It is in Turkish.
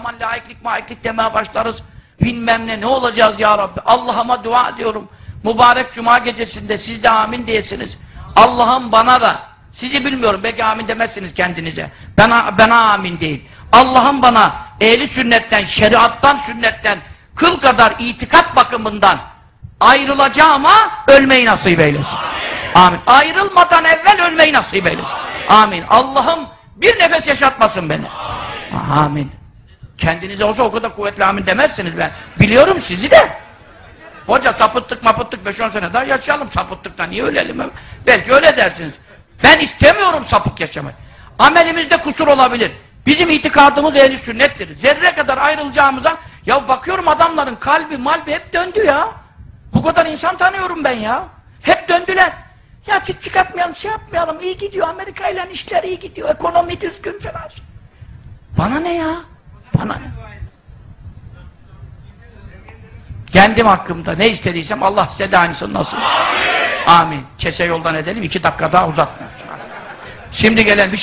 zaman laiklik maiklik demeye başlarız. Bilmem ne ne olacağız ya Rabbi. Allah'ıma dua ediyorum. Mübarek cuma gecesinde siz de amin diyesiniz. Allah'ım bana da sizi bilmiyorum belki amin demezsiniz kendinize. Bana, bana amin deyin. Allah'ım bana ehli sünnetten, şeriattan, sünnetten kıl kadar itikat bakımından ayrılacağıma ölmeyi nasip eylesin. Amin. Ayrılmadan evvel ölmeyi nasip eylesin. Amin. Allah'ım bir nefes yaşatmasın beni. Amin. Kendinize olsa o kadar kuvvetli amin demezsiniz ben. Biliyorum sizi de. Hoca sapıttık mapıttık 5-10 sene daha yaşayalım sapıttıktan niye ölelim? Belki öyle dersiniz. Ben istemiyorum sapık yaşamayı. Amelimizde kusur olabilir. Bizim itikadımız ehli sünnettir. Zerre kadar ayrılacağımıza ya bakıyorum adamların kalbi malbi hep döndü ya. Bu kadar insan tanıyorum ben ya. Hep döndüler. Ya çık çıkartmayalım, şey yapmayalım. iyi gidiyor. Amerika ile işler iyi gidiyor. Ekonomi düzgün falan. Bana ne ya? Bana ne? Kendim hakkımda ne istediysem Allah size de aynısını nasip. Amin. Amin. Kese yoldan edelim. iki dakika daha uzatma. Şimdi gelen bir şey